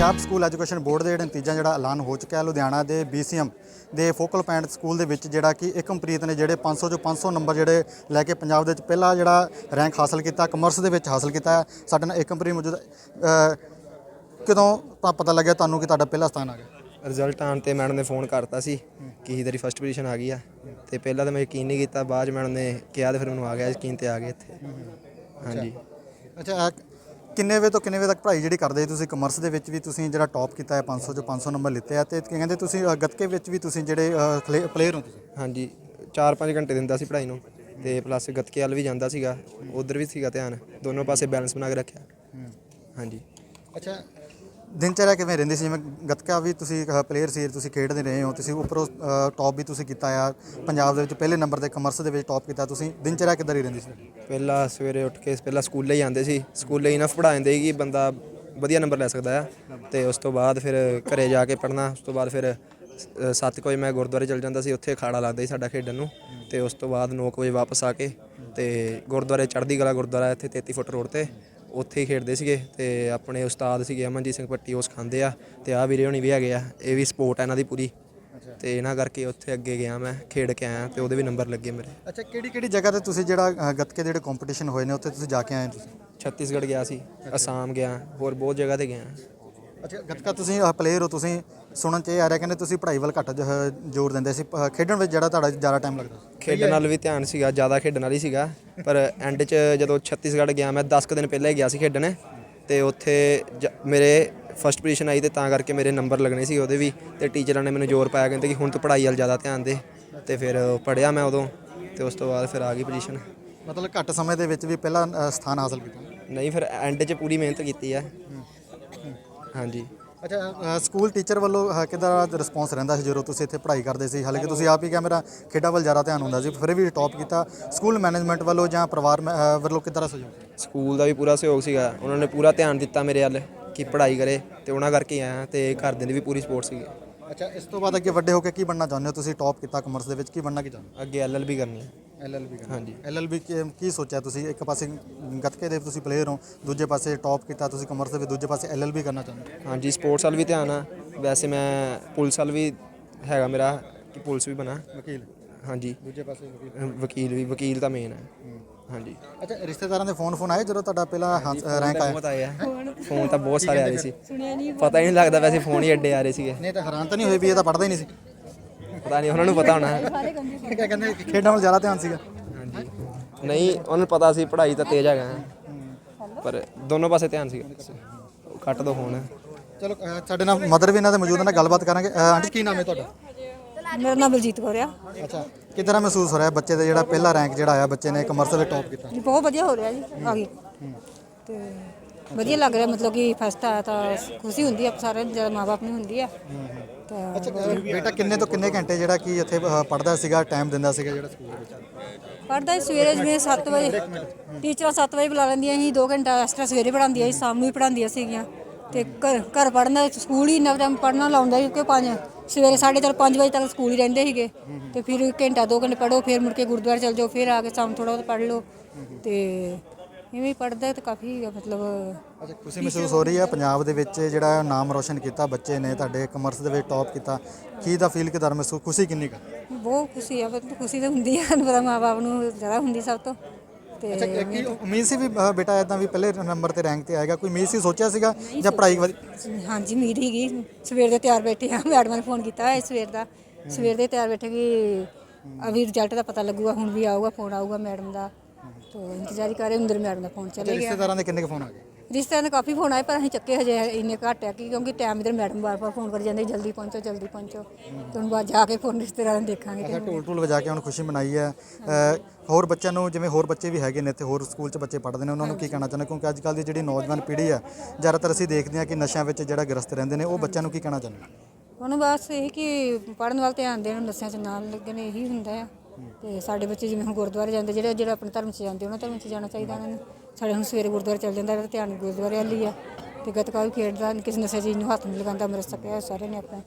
Punjab school education board ਦੇ ਜਿਹੜਾ ਨਤੀਜਾ ਜਿਹੜਾ ਐਲਾਨ ਹੋ ਚੁੱਕਿਆ ਹੈ ਲੁਧਿਆਣਾ ਦੇ BCM ਦੇ ਫੋਕਲ ਪੁਆਇੰਟ ਸਕੂਲ ਦੇ ਵਿੱਚ ਜਿਹੜਾ ਕਿ ਏਕਮਪ੍ਰੀਤ ਨੇ ਜਿਹੜੇ 500 ਚੋਂ 500 ਨੰਬਰ ਜਿਹੜੇ ਲੈ ਕੇ ਪੰਜਾਬ ਦੇ ਵਿੱਚ ਪਹਿਲਾ ਜਿਹੜਾ ਰੈਂਕ ਹਾਸਲ ਕੀਤਾ ਕਮਰਸ ਦੇ ਵਿੱਚ ਹਾਸਲ ਕੀਤਾ ਹੈ। ਸਾਡੇ ਨਾਲ ਏਕਮਪ੍ਰੀਤ ਮੌਜੂਦ ਹੈ। ਕਦੋਂ ਤਾਂ ਪਤਾ ਲੱਗਿਆ ਤੁਹਾਨੂੰ ਕਿ ਤੁਹਾਡਾ ਪਹਿਲਾ ਸਥਾਨ ਆ ਗਿਆ? ਰਿਜ਼ਲਟ ਆਉਣ ਤੇ ਮੈਡਮ ਨੇ ਫੋਨ ਕਰਤਾ ਸੀ ਕਿ ਤੇਰੀ ਫਸਟ ਪੋਜੀਸ਼ਨ ਆ ਗਈ ਆ। ਤੇ ਪਹਿਲਾਂ ਤਾਂ ਮੈਂ ਯਕੀਨ ਨਹੀਂ ਕੀਤਾ ਬਾਅਦ ਮੈਡਮ ਨੇ ਕਿਹਾ ਤੇ ਫਿਰ ਮੈਨੂੰ ਆ ਗਿਆ ਯਕੀਨ ਤੇ ਆ ਗਿਆ ਇੱਥੇ। ਹਾਂਜੀ। ਅੱਛਾ ਕਿੰਨੇ ਵਜੇ ਤੋਂ ਕਿੰਨੇ ਵਜੇ ਤੱਕ ਪੜ੍ਹਾਈ ਜਿਹੜੀ ਕਰਦੇ ਸੀ ਤੁਸੀਂ ਕਮਰਸ ਦੇ ਵਿੱਚ ਵੀ ਤੁਸੀਂ ਜਿਹੜਾ ਟੌਪ ਕੀਤਾ ਹੈ 500 ਚੋਂ 500 ਨੰਬਰ ਲਿੱਤੇ ਆ ਤੇ ਕਹਿੰਦੇ ਤੁਸੀਂ ਅ, ਗੱਤਕੇ ਵਿੱਚ ਵੀ ਤੁਸੀਂ ਜਿਹੜੇ ਪਲੇਅਰ ਹੋ ਤੁਸੀਂ? ਹਾਂਜੀ 4-5 ਘੰਟੇ ਦਿੰਦਾ ਸੀ ਪੜ੍ਹਾਈ ਨੂੰ ਤੇ ਪਲੱਸ ਗੱਤਕੇ ਵੱਲ ਵੀ ਜਾਂਦਾ ਸੀਗਾ ਉਧਰ ਵੀ ਸੀਗਾ ਧਿਆਨ ਦੋਨੋਂ ਪਾਸੇ ਬੈਲੈਂਸ ਬਣਾ ਕੇ ਰੱਖਿਆ। ਹਾਂਜੀ। ਅੱਛਾ ਦਿਨਚਰਿਆ ਕਿਵੇਂ ਰਹਿੰਦੀ ਸੀ? ਜਿਵੇਂ ਗੱਤਕਾ ਵੀ ਤੁਸੀਂ ਪਲੇਅਰ ਸੀ, ਤੁਸੀਂ ਖੇਡਦੇ ਰਹੇ ਹੋ, ਤੁਸੀਂ ਉੱਪਰੋਂ ਟੌਪ ਵੀ ਤੁਸੀਂ ਕੀਤਾ ਆ, ਪੰਜਾਬ ਦੇ ਵਿੱਚ ਪਹਿਲੇ ਨੰਬਰ ਤੇ ਕਮਰਸ ਦੇ ਵਿੱਚ ਟੌਪ ਕੀਤਾ, ਤੁਸੀਂ ਦਿਨਚਰਿਆ ਕਿੱਦਾਂ ਦੀ ਰਹਿੰਦੀ ਸੀ? ਪਹਿਲਾਂ ਸਵੇਰੇ ਉੱਠ ਕੇ, ਪਹਿਲਾਂ ਸਕੂਲੇ ਹੀ ਆਉਂਦੇ ਸੀ। ਸਕੂਲੇ ਇਨਫ ਪੜ੍ਹਾ ਦਿੰਦੇ ਸੀ ਕਿ ਬੰਦਾ ਵਧੀਆ ਨੰਬਰ ਲੈ ਸਕਦਾ ਆ। ਤੇ ਉਸ ਤੋਂ ਬਾਅਦ ਫਿਰ ਘਰੇ ਜਾ ਕੇ ਪੜ੍ਹਨਾ, ਉਸ ਤੋਂ ਬਾਅਦ ਫਿਰ 7 ਵਜੇ ਮੈਂ ਗੁਰਦੁਆਰੇ ਚਲ ਜਾਂਦਾ ਸੀ, ਉੱਥੇ ਅਖਾੜਾ ਲੱਗਦਾ ਸੀ ਸਾਡਾ ਖੇਡਣ ਨੂੰ। ਤੇ ਉਸ ਤੋਂ ਬਾਅਦ 9 ਵਜੇ ਵਾਪਸ ਆ ਕੇ, ਤੇ ਗੁਰਦੁਆਰੇ ਚੜ੍ਹਦੀ ਕਲਾ ਗੁਰਦੁਆਰਾ ਇੱਥੇ 33 ਫੁੱਟ ਰੋਡ ਤੇ। ਉੱਥੇ ਹੀ ਖੇਡਦੇ ਸੀਗੇ ਤੇ ਆਪਣੇ ਉਸਤਾਦ ਸੀਗੇ ਅਮਨਜੀਤ ਸਿੰਘ ਪੱਟੀ ਉਹ ਸਿਖਾਉਂਦੇ ਆ ਤੇ ਆ ਵੀਰੇ ਹੋਣੀ ਵੀ ਹੈਗੇ ਆ ਇਹ ਵੀ ਸਪੋਰਟ ਆ ਇਹਨਾਂ ਦੀ ਪੂਰੀ। ਤੇ ਇਹਨਾਂ ਕਰਕੇ ਉੱਥੇ ਅੱਗੇ ਗਿਆ ਮੈਂ ਖੇਡ ਕੇ ਆਇਆ ਤੇ ਉਹਦੇ ਵੀ ਨੰਬਰ ਲੱਗੇ ਮੇਰੇ। ਅੱਛਾ ਕਿਹੜੀ ਕਿਹੜੀ ਜਗ੍ਹਾ ਤੇ ਤੁਸੀਂ ਜਿਹੜਾ ਅ, ਗੱਤਕੇ ਦੇ ਜਿਹੜੇ ਕੰਪੀਟੀਸ਼ਨ ਹੋਏ ਨੇ ਉੱਥੇ ਤੁਸੀਂ ਜਾ ਕੇ ਆਏ ਹੋ ਤੁਸੀਂ? ਛੱਤੀਸਗੜ੍ਹ ਗਿਆ ਸੀ ਅਸਾਮ ਗਿਆ ਹੋਰ ਬਹੁਤ ਜਗ੍ਹਾ ਤੇ ਗਿਆ। ਅੱਛਾ ਗੱਤਕਾ ਤੁਸੀਂ ਪਲੇਅਰ ਹੋ ਤੁਸੀਂ ਸੁਣਨ ਚ ਇਹ ਆ ਰਿਹਾ ਕਹਿੰਦੇ ਤੁਸੀਂ ਪੜ੍ਹਾਈ ਵੱਲ ਘੱਟ ਜ- ਜ਼ੋਰ ਦਿੰਦੇ ਸੀ ਪ- ਖੇਡਣ ਵਿੱਚ ਜਿਹੜਾ ਤੁਹਾਡਾ ਜ਼ਿਆਦਾ ਟਾਈਮ ਲੱਗਦਾ? ਸੀ ਖੇਡਣ ਨਾਲ ਵੀ ਧਿਆਨ ਸੀਗਾ ਜ਼ਿਆਦਾ ਖੇਡਣ ਵਾਲੀ ਸੀਗਾ ਪਰ ਐਂਡ 'ਚ ਜਦੋਂ ਛੱਤੀਸਗੜ੍ਹ ਗਿਆ ਮੈਂ 10 ਕੁ ਦਿਨ ਪਹਿਲਾਂ ਹੀ ਗਿਆ ਸੀ ਖੇਡਣ ਤੇ ਉੱਥੇ ਜ- ਮੇਰੇ ਫਸਟ ਪੋਜੀਸ਼ਨ ਆਈ ਤੇ ਤਾਂ ਕਰਕੇ ਮੇਰੇ ਨੰਬਰ ਲੱਗਣੇ ਸੀ ਉਹਦੇ ਵੀ ਤੇ ਟੀਚਰਾਂ ਨੇ ਮੈਨੂੰ ਜ਼ੋਰ ਪਾਇਆ ਕਹਿੰਦੇ ਕਿ ਹੁਣ ਤੂੰ ਪੜ੍ਹਾਈ ਵੱਲ ਜ਼ਿਆਦਾ ਧਿਆਨ ਦੇ ਤੇ ਫਿਰ ਪੜ੍ਹਿਆ ਮੈਂ ਉਦੋਂ ਤੇ ਉਸ ਤੋਂ ਬਾਅਦ ਫਿਰ ਆ ਗਈ ਪੋਜੀਸ਼ਨ ਮਤਲਬ ਘੱਟ ਸਮੇਂ ਦੇ ਵਿੱਚ ਵੀ ਪਹਿਲਾ ਅ, ਸਥਾਨ ਹਾਸਲ ਕੀਤਾ? ਨਹੀਂ ਫਿਰ ਐਂਡ 'ਚ ਪੂਰੀ ਮਿਹਨਤ ਕੀਤੀ ਆ। ਹਾਂਜੀ। ਅੱਛਾ ਅ, ਸਕੂਲ ਟੀਚਰ ਵੱਲੋਂ ਅ, ਕਿੱਦਾਂ ਦਾ ਰਿਸਪੌਂਸ ਰਹਿੰਦਾ ਸੀ ਜਦੋਂ ਤੁਸੀਂ ਇੱਥੇ ਪੜ੍ਹਾਈ ਕਰਦੇ ਸੀ? ਹਾਲਾਂਕਿ ਤੁਸੀਂ ਆਪ ਹੀ ਕਿਹਾ ਮੇਰਾ ਖੇਡਾਂ ਵੱਲ ਜ਼ਿਆਦਾ ਧਿਆਨ ਹੁੰਦਾ ਸੀ ਫਿਰ ਵੀ ਟੌਪ ਕੀਤਾ। ਸਕੂਲ ਮੈਨੇਜਮੈਂਟ ਵੱਲੋਂ ਜਾਂ ਪਰਿਵਾਰ ਮੈਂ- ਅ, ਵੱਲੋਂ ਕਿੱਦਾਂ ਦਾ ਸਹਿਯੋਗ ਸਕੂਲ ਦਾ ਵੀ ਪੂਰਾ ਸਹਿਯੋਗ ਸੀਗਾ। ਉਹਨਾਂ ਨੇ ਪੂਰਾ ਧਿਆਨ ਦਿੱਤਾ ਮੇਰੇ ਵੱਲ ਕਿ ਪੜ੍ਹਾਈ ਕਰੇ ਤੇ ਉਹਨਾਂ ਕਰਕੇ ਹੀ ਆਇਆ ਤੇ ਘਰਦਿਆਂ ਦੀ ਵੀ ਪੂਰੀ ਸਪੋਰਟ ਸੀਗੀ। ਅੱਛਾ ਇਸ ਤੋਂ ਬਾਅਦ ਅੱਗੇ ਵੱਡੇ ਹੋ ਕੇ ਕੀ ਬਣਨਾ ਚਾਹੁੰਦੇ ਹੋ ਤੁਸੀਂ? ਟੌਪ ਕੀਤਾ ਕਮਰਸ ਦੇ ਵਿੱਚ ਕੀ ਬਣਨਾ ਕੀ ਚਾਹੁੰਦੇ ਅੱਗੇ ਐਲਐਲਬੀ ਕਰਨੀ ਹੈ ਹੋ। ਐਲਐਲਬੀ ਹਾਂਜੀ ਐਲਐਲਬੀ ਕੀ ਸੋਚਿਆ ਤੁਸੀਂ? ਇੱਕ ਪਾਸੇ ਗੱਤਕੇ ਦੇ ਤੁਸੀਂ ਪਲੇਅਰ ਹੋ ਦੂਜੇ ਪਾਸੇ ਟੌਪ ਕੀਤਾ ਤੁਸੀਂ ਕਮਰਸ ਦੇ ਵਿੱਚ ਦੂਜੇ ਪਾਸੇ ਐਲਐਲਬੀ ਕਰਨਾ ਚਾਹੁੰਦੇ ਹੋ? ਹਾਂਜੀ ਸਪੋਰਟਸ ਵੱਲ ਵੀ ਧਿਆਨ ਆ। ਵੈਸੇ ਮੈਂ ਪੁਲਿਸ ਵੱਲ ਵੀ ਹੈਗਾ ਮੇਰਾ ਕਿ ਪੁਲਿਸ ਵੀ ਬਣਾ। ਵਕੀਲ? ਹਾਂਜੀ। ਦੂਜੇ ਪਾਸੇ ਵਕੀਲ। ਵੀ ਵਕੀਲ ਤਾਂ ਮੇਨ ਹੈ। ਹਾਂਜੀ। ਅੱਛਾ ਰਿਸ਼ਤੇਦਾਰਾਂ ਦੇ ਫੋਨ ਫੋਨ ਆਏ ਜਦੋਂ ਤੁਹਾਡਾ ਪਹਿਲਾ ਰੈਂਕ ਆਇਆ? ਬਹੁਤ ਫੋਨ। ਤਾਂ ਬਹੁਤ ਸਾਰੇ ਆ ਰਹੇ ਸੀ। ਪਤਾ ਹੀ ਨਹੀਂ ਲੱਗਦਾ ਵੈਸੇ ਫੋਨ ਹੀ ਅੱਡੇ ਆ ਰਹੇ ਸੀਗੇ। ਨਹੀਂ ਤਾਂ ਹੈਰਾਨ ਤਾਂ ਨਹੀਂ ਹੋਏ ਵੀ ਇਹ ਤਾਂ ਪੜਦਾ ਹੀ ਨਹੀਂ ਸੀ। ਪਤਾ ਨਹੀਂ ਉਹਨਾਂ ਨੂੰ ਪਤਾ ਹੋਣਾ। ਕੀ ਕਹਿੰਦੇ ਖੇਡਾਂ ਵੱਲ ਜ਼ਿਆਦਾ ਧਿਆਨ ਸੀਗਾ। ਹਾਂਜੀ। ਨਹੀਂ ਉਹਨਾਂ ਨੂੰ ਪਤਾ ਸੀ ਪੜ੍ਹਾਈ ਤਾਂ ਤੇਜ਼ ਹੈਗਾ। ਪਰ ਦੋਨੋਂ ਪਾਸੇ ਧਿਆਨ ਸੀਗਾ। ਕੱਟ ਦੋ ਫੋਨ। ਚਲੋ ਸਾਡੇ ਨਾਲ ਮਦਰ ਵੀ ਇਹਨਾਂ ਦੇ ਮੌਜੂਦ ਨੇ ਗੱਲਬਾਤ ਕਰਾਂਗੇ। ਆਂਟੀ ਕੀ ਨਾਮ ਹੈ ਤੁਹਾਡਾ? ਮੇਰਾ ਨਾਮ ਬਲਜੀਤ ਕੌਰ ਆ। ਅੱਛਾ ਕਿਦਾਂ ਮਹਿਸੂਸ ਹੋ ਰਿਹਾ ਬੱਚੇ ਦਾ ਜਿਹੜਾ ਪਹਿਲਾ ਰੈਂਕ ਜਿਹੜਾ ਆਇਆ ਬੱਚੇ ਨੇ ਕਮਰਸ ਦੇ ਟੌਪ ਕੀਤਾ? ਜੀ ਬਹੁਤ ਵਧੀਆ ਹੋ ਰਿਹਾ ਜੀ ਆ ਗਈ ਤੇ ਵਧੀਆ ਲੱਗ ਰਿਹਾ ਮਤਲਬ ਕਿ ਫਸਟ ਆਇਆ ਤਾਂ ਖੁਸ਼ੀ ਹੁੰਦੀ ਆ ਸਾਰਿਆਂ ਨੂੰ ਜਦੋਂ ਮਾਪੇ ਨੂੰ ਹੁੰਦੀ ਆ। ਤਾਂ ਅੱਛਾ ਬੇਟਾ ਕਿੰਨੇ ਤੋਂ ਕਿੰਨੇ ਘੰਟੇ ਜਿਹੜਾ ਕਿ ਇੱਥੇ ਪੜਦਾ ਸੀਗਾ ਟਾਈਮ ਦਿੰਦਾ ਸੀਗਾ ਜਿਹੜਾ ਸਕੂਲ ਵਿੱਚ? ਪੜਦਾ ਸਵੇਰੇ ਜਿਵੇਂ 7 ਵਜੇ ਟੀਚਰਾਂ 7 ਵਜੇ ਬੁਲਾ ਲੈਂਦੀਆਂ ਸੀ 2 ਘੰਟਾ ਐਕਸਟਰਾ ਸਵੇਰੇ ਪੜਾਉਂਦੀਆਂ ਸੀ ਸ਼ਾਮ ਨੂੰ ਵੀ ਪੜਾਉਂਦੀਆਂ ਸੀਗੀਆਂ। ਤੇ ਘਰ ਘਰ ਪੜਨਾ ਸਕੂਲ ਹੀ ਇੰਨਾ ਟਾਈਮ ਪੜਨਾ ਲਾਉਂਦਾ ਸੀ ਕਿ ਪੰਜ ਸਵੇਰੇ 4:30 5 ਵਜੇ ਤੱਕ ਸਕੂਲ ਹੀ ਰਹਿੰਦੇ ਸੀਗੇ। ਤੇ ਫਿਰ ਘੰਟਾ 2 ਘੰਟੇ ਪੜੋ ਫਿਰ ਮੁੜ ਕੇ ਗੁਰਦੁਆਰੇ ਚਲ ਜਾਓ ਫਿਰ ਆ ਕੇ ਸ਼ਾਮ ਥੋੜਾ ਬਹੁਤ ਪੜ ਲਓ। ਤੇ ਇਵੇਂ ਪੜਦਾ ਤਾਂ ਕਾਫੀ ਮਤਲਬ ਅੱਛਾ ਖੁਸ਼ੀ ਮਹਿਸੂਸ ਹੋ ਰਹੀ ਹੈ ਪੰਜਾਬ ਦੇ ਵਿੱਚ ਜਿਹੜਾ ਨਾਮ ਰੋਸ਼ਨ ਕੀਤਾ ਬੱਚੇ ਨੇ ਤੁਹਾਡੇ ਕਮਰਸ ਦੇ ਵਿੱਚ ਟੌਪ ਕੀਤਾ। ਕੀ ਦਾ ਫੀਲ ਕਿਦਾਂ ਮਹਿਸੂਸ ਖੁਸ਼ੀ ਕਿੰਨੀ ਕਾ? ਬਹੁਤ ਖੁਸ਼ੀ ਆ ਬਹੁਤ ਖੁਸ਼ੀ ਤਾਂ ਹੁੰਦੀ ਆ ਤੁਹਾਨੂੰ ਪਤਾ ਮਾਪੇ ਨੂੰ ਜ਼ਿਆਦਾ ਹੁੰਦੀ ਸਭ ਤੋਂ। ਤੇ ਅੱਛਾ ਕੀ ਉਮੀਦ ਸੀ ਵੀ ਬੇਟਾ ਇਦਾਂ ਵੀ ਪਹਿਲੇ ਨੰਬਰ ਤੇ ਰੈਂਕ ਤੇ ਆਏਗਾ? ਕੋਈ ਉਮੀਦ ਸੀ ਸੋਚਿਆ ਸੀਗਾ ਜਾਂ ਪੜ੍ਹਾਈ ਵਧ- ਹਾਂਜੀ ਉਮੀਦ ਹੀਗੀ ਸਵੇਰ ਦੇ ਤਿਆਰ ਬੈਠੇ ਆ ਮੈਡਮ ਨੇ ਫੋਨ ਕੀਤਾ ਹੈ ਸਵੇਰ ਦਾ। ਸਵੇਰ ਦੇ ਤਿਆਰ ਬੈਠੇ ਕਿ ਅਭੀ ਰਿਜ਼ਲਟ ਦਾ ਪਤਾ ਲੱਗੂਗਾ ਹੁਣ ਵੀ ਆਊਗਾ ਫੋਨ ਆਊਗਾ ਮੈਡਮ ਦਾ। ਤੋ ਇੰਤਜ਼ਾਰ ਹੀ ਕਰ ਰਹੇ ਅੰਦਰ ਮੈਡਮ ਦਾ ਫੋਨ ਚਲੇ ਗਿਆ ਰਿਸ਼ਤੇਦਾਰਾਂ ਦੇ ਕਿੰਨੇ ਕੁ ਫੋਨ ਆ ਗਏ? ਰਿਸ਼ਤਿਆਂ ਦੇ ਕਾਫੀ ਫੋਨ ਆਏ ਪਰ ਅਸੀਂ ਚੱਕੇ ਹਜੇ ਇੰਨੇ ਘੱਟ ਆ ਕਿ ਕਿਉਂਕਿ ਟਾਈਮ ਇਧਰ ਮੈਡਮ ਵਾਰ-ਵਾਰ ਫੋਨ ਕਰੀ ਜਾਂਦੇ ਜਲਦੀ ਪਹੁੰਚੋ ਜਲਦੀ ਪਹੁੰਚੋ। ਤੇ ਹੁਣ ਬਾਅਦ ਜਾ ਕੇ ਫੋਨ ਰਿਸ਼ਤੇਦਾਰਾਂ ਨੂੰ ਦੇਖਾਂਗੇ ਅੱਛਾ ਢੋਲ ਢੋਲ ਵਜਾ ਕੇ ਹੁਣ ਖੁਸ਼ੀ ਮਨਾਈ ਹੈ। ਅ, ਹੋਰ ਬੱਚਿਆਂ ਨੂੰ ਜਿਵੇਂ ਹੋਰ ਬੱਚੇ ਵੀ ਹੈਗੇ ਨੇ ਤੇ ਹੋਰ ਸਕੂਲ 'ਚ ਬੱਚੇ ਪੜ੍ਹਦੇ ਨੇ ਉਹਨਾਂ ਨੂੰ ਕੀ ਕਹਿਣਾ ਚਾਹੁੰਦੇ? ਕਿਉਂਕਿ ਅੱਜ ਕੱਲ੍ਹ ਦੀ ਜਿਹੜੀ ਨੌਜਵਾਨ ਪੀੜ੍ਹੀ ਹੈ ਜ਼ਿਆਦਾਤਰ ਅਸੀਂ ਦੇਖਦੇ ਹਾਂ ਕਿ ਨਸ਼ਿਆਂ ਵਿੱਚ ਜਿਹੜਾ ਗ੍ਰਸਤ ਰਹਿੰਦੇ ਨੇ ਉਹ ਬੱਚਿਆਂ ਨੂੰ ਕੀ ਕਹਿਣਾ ਚਾਹੁੰਦੇ? ਉਹਨੂੰ ਬਸ ਇਹ ਕਿ ਪੜਨ ਵੱਲ ਧਿਆਨ ਦੇਣ ਨਸ਼ਿਆਂ 'ਚ ਨਾਲ ਲੱਗਣ ਇਹੀ ਹੁੰਦਾ ਆ। ਤੇ ਸਾਡੇ ਬੱਚੇ ਜਿਵੇਂ ਹੁਣ ਗੁਰਦੁਆਰੇ ਜਾਂਦੇ, ਜਿਹੜੇ ਜਿਹੜਾ ਆਪਣੇ ਧਰਮ 'ਚ ਜਾਂਦੇ, ਉਹਨਾਂ ਧਰਮ 'ਚ ਜਾਣਾ ਚਾਹੀਦਾ ਉਹਨਾਂ ਨੂੰ। ਸਾਡੇ ਹੁਣ ਸਵੇਰੇ ਗੁਰਦੁਆਰੇ ਚੱਲ ਜਾਂਦਾ ਇਹਦਾ ਧਿਆਨ ਗੁਰਦੁਆਰੇ ਵਾਲੀ ਆ। ਤੇ ਗੱਤਕਾ ਵੀ ਖੇਡਦਾ, ਕਿਸੇ ਨਸ਼ੇ ਚੀਜ਼ ਨੂੰ ਹੱਥ ਨਹੀਂ ਲਗਾਉਂਦਾ ਅੰਮ੍ਰਿਤ ਛਕਿਆ ਹੋਇਆ ਸਾਰਿਆਂ ਨੇ ਆਪਣਾ।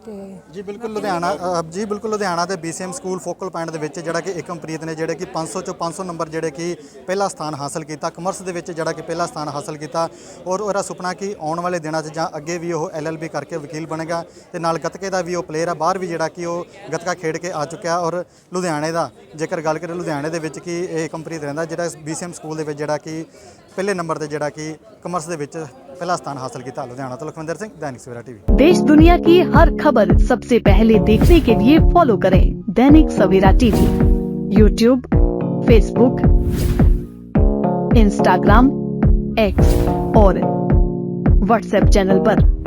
ਤੇ ਜੀ ਬਿਲਕੁਲ ਲੁਧਿਆਣਾ ਅ, ਜੀ ਬਿਲਕੁਲ ਲੁਧਿਆਣਾ ਦੇ BCM ਸਕੂਲ ਫੋਕਲ ਪੁਆਇੰਟ ਦੇ ਵਿੱਚ ਜਿਹੜਾ ਕਿ ਏਕਮਪ੍ਰੀਤ ਨੇ ਜਿਹੜੇ ਕਿ 500 ਚੋਂ 500 ਨੰਬਰ ਜਿਹੜੇ ਕਿ ਪਹਿਲਾ ਸਥਾਨ ਹਾਸਲ ਕੀਤਾ ਕਮਰਸ ਦੇ ਵਿੱਚ ਜਿਹੜਾ ਕਿ ਪਹਿਲਾ ਸਥਾਨ ਹਾਸਲ ਕੀਤਾ ਔਰ ਉਹਦਾ ਸੁਪਨਾ ਕਿ ਆਉਣ ਵਾਲੇ ਦਿਨਾਂ 'ਚ ਜਾਂ ਅੱਗੇ ਵੀ ਉਹ LLB ਕਰਕੇ ਵਕੀਲ ਬਣੇਗਾ ਤੇ ਨਾਲ ਗੱਤਕੇ ਦਾ ਵੀ ਉਹ ਪਲੇਅਰ ਆ ਬਾਹਰ ਵੀ ਜਿਹੜਾ ਕਿ ਉਹ ਗੱਤਕਾ ਖੇਡ ਕੇ ਆ ਚੁੱਕਿਆ ਔਰ ਲੁਧਿਆਣੇ ਦਾ ਜੇਕਰ ਗੱਲ ਕਰੀਏ ਲੁਧਿਆਣੇ ਦੇ ਵਿੱਚ ਕਿ ਇਹ ਏਕਮਪ੍ਰੀਤ ਰਹਿੰਦਾ ਜਿਹੜਾ BCM ਸਕੂਲ ਦੇ ਵਿੱਚ ਜਿਹੜਾ ਕਿ ਪਹਿਲੇ ਨੰਬਰ ਤੇ ਜਿਹੜਾ ਕਿ ਕਮਰਸ ਦੇ ਵਿੱਚ पहला स्थान हासिल किया लुधियाना तो लखविंदर सिंह, दैनिक सवेरा टीवी। देश दुनिया की हर खबर सबसे पहले देखने के लिए फॉलो करें Dainik Savera TV. YouTube Facebook Instagram X और व्हाट्सएप चैनल आरोप